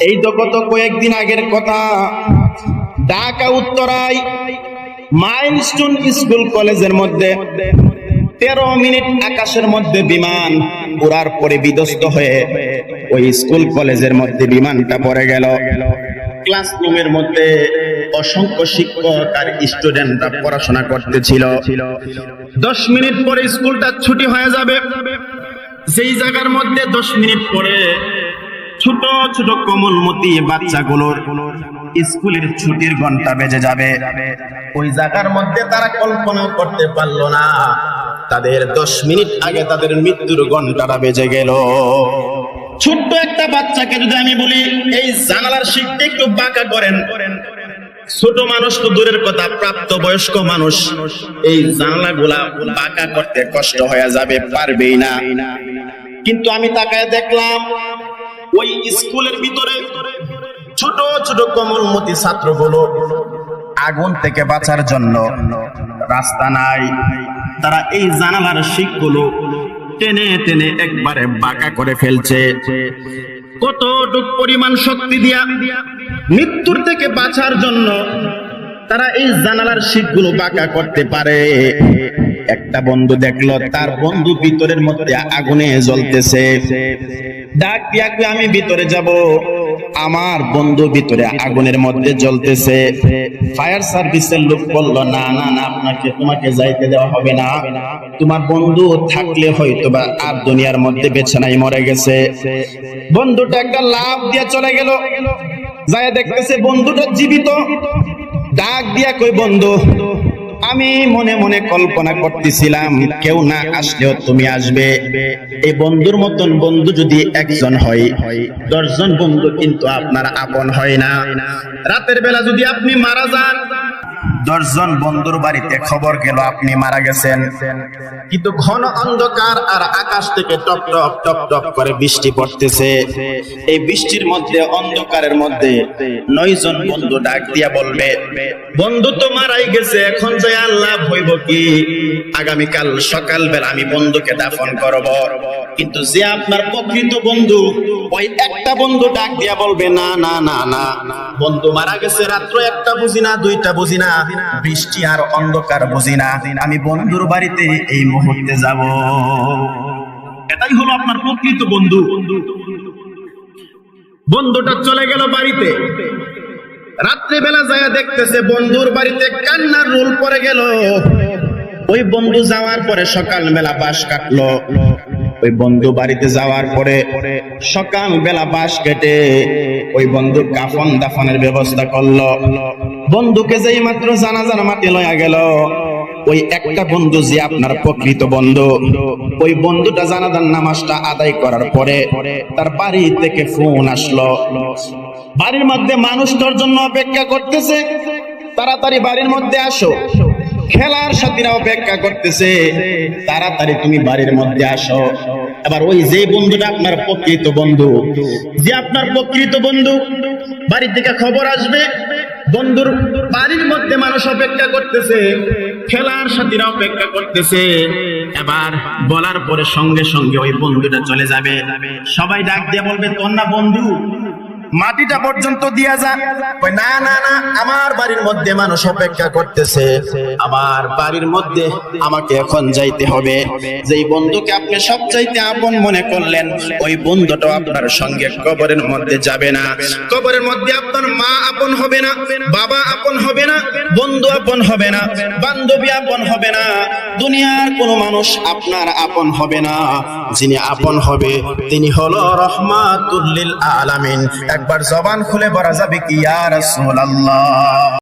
এই তো কত কয়েকদিন আগের কথা। ঢাকা, উত্তরায় মাইলস্টোন স্কুল কলেজের মধ্যে তেরো মিনিট আকাশের মধ্যে বিমান উড়ার পরে বিধ্বস্ত হয়ে ওই স্কুল কলেজের মধ্যে বিমানটা পড়ে গেল। ক্লাসরুমের মধ্যে অসংখ্য শিক্ষক আর স্টুডেন্টরা পড়াশোনা করতেছিল। দশ মিনিট পরে স্কুলটা ছুটি হয়ে যাবে। যেই জায়গার মধ্যে দশ মিনিট পরে ছোট ছোট কোমলমতি বাচ্চাগুলোর স্কুলের ছুটির ঘণ্টা বেজে যাবে। ওই জায়গার মধ্যে তারা কল্পনা করতে পারল না। তাদের দশ মিনিট আগে তাদের মৃত্যুর ঘন্টাটা বেজে গেল। ছোট্ট একটা বাচ্চাকে যদি আমি বলি এই জানালার শিখতে একটু বাঁকা করেন। ছোট মানুষ তো দূরের কথা প্রাপ্ত বয়স্ক মানুষ। এই জানলাগুলা বাঁকা করতে কষ্ট হয়ে যাবে পারবেই না। কিন্তু আমি তাকায় দেখলাম ওই স্কুলের ভিতরে ছোট ছোট কমলমতি ছাত্রগুলো আগুন থেকে বাঁচার জন্য রাস্তা নাই। তারা এই জানালার শিখগুলো টেনে টেনে একবারে বাঁকা করে ফেলছে। কতটুক পরিমাণ শক্তি দিয়া মৃত্যুর থেকে বাঁচার জন্য তারা এই জানালার শিখগুলো বাঁকা করতে পারে। একটা বন্ধু দেখল, তার বন্ধু ভিতরের মধ্যে আগুনে জ্বলতেছে। ডাক দিয়া আমি ভিতরে যাব। আমার বন্ধু ভিতরে আগুনের মধ্যে জ্বলতেছে। ফায়ার সার্ভিসের লোক বলল, না না না, আপনাকে, তোমাকে যাইতে দেওয়া হবে না। তোমার বন্ধু থাকলে হয়তো বা আর দুনিয়ার মধ্যে বেছে নাই, মরে গেছে। বন্ধুটা একটা লাভ দিয়ে চলে গেল। যায় দেখতেছে বন্ধুটা জীবিত। ডাক দিয়া কই, বন্ধু, আমি মনে মনে কল্পনা করতেছিলাম, কেউ না আসলেও তুমি আসবে। এই বন্ধুর মতন বন্ধু যদি একজন হয়, দশজন বন্ধু কিন্তু আপনার আপন হয় না। রাতের বেলা যদি আপনি মারা যান দশজন বন্ধুর বাড়িতে খবর গেল, আপনি মারা গেছেন। কিন্তু ঘন অন্ধকার আর আকাশ থেকে টপ টপ টপ টপ করে বৃষ্টি পড়তেছে। এই বৃষ্টির মধ্যে, অন্ধকারের মধ্যে নয়জন বন্ধু ডাক দিয়া বলবে, বন্ধু তো মারাই গেছে, এখন যে আল্লাহ হইব কি? আগামীকাল সকালবেলা আমি বন্ধুকে দাফন করব। কিন্তু যে আপনার প্রকৃত বন্ধু, ওই একটা বন্ধু ডাক দিয়া বলবে, না না না না। বন্ধু মারা গেছে, রাত্র একটা বুঝি না, দুইটা বুঝি না, বৃষ্টি আর অন্ধকার বুঝি না। আমি বন্ধুর বাড়িতে এই মুহূর্তে যাব। এটাই হলো আপনার প্রকৃত বন্ধু। বন্ধুটা চলে গেল বাড়িতে। রাত্রে বেলা যায় দেখতেছে, বন্ধুর বাড়িতে কান্নার রোল পরে গেল। ওই বন্ধু যাওয়ার পরে সকাল বেলা বাস কাটলো। ওই বন্ধু বাড়িতে যাওয়ার পরে সকাল বেলা বাস কেটে ওই বন্ধু কাফন দাফনের ব্যবস্থা করল। বন্ধুকে যেই মাত্র জানাজার মাটি লয়া গেল, ওই একটা বন্ধু যে আপনার প্রকৃত বন্ধু, ওই বন্ধুটা জানাজার নামাজটা আদায় করার পরে তার বাড়ি থেকে ফোন আসলো। বাড়ির মধ্যে মানুষটার জন্য অপেক্ষা করতেছে। তাড়াতাড়ি বাড়ির মধ্যে আসো। খেলার সাথীরা অপেক্ষা করতেছে, তাড়াতাড়ি তুমি বাড়ির মধ্যে আসো। এবার ওই যে বন্ধুটা আপনার প্রকৃত বন্ধু, যে আপনার প্রকৃত বন্ধু, বাড়ির থেকে খবর আসবে, বন্ধুর বাড়ির মধ্যে মানুষ অপেক্ষা করতেছে, খেলার সাথীরা অপেক্ষা করতেছে। এবার বলার পরে সঙ্গে সঙ্গে ওই বন্ধুটা চলে যাবে। সবাই ডাক দিয়ে বলবে, তোর না বন্ধু? মাটিটা পর্যন্ত দিয়া যা। না না না, আমার বাড়ির মধ্যে মানুষ অপেক্ষা করতেছে। আমার বাড়ির মধ্যে আমাকে এখন যাইতে হবে। যেই বন্ধুকে আপনি সব চাইতে আপন মনে করলেন, ওই বন্ধুটাও আপনার সঙ্গে কবরের মধ্যে যাবে না। কবরের মধ্যে আপনার মা আপন হবে না, বাবা আপন হবে না, বন্ধু আপন হবে না, বান্ধবী আপন হবে না, দুনিয়ার কোনো মানুষ আপনার আপন হবে না। যিনি আপন হবে, তিনি হলো রহমাতুল্লিল আলামিন। একবার জবান খুলে বলা যাবে কি আর রাসূলুল্লাহ।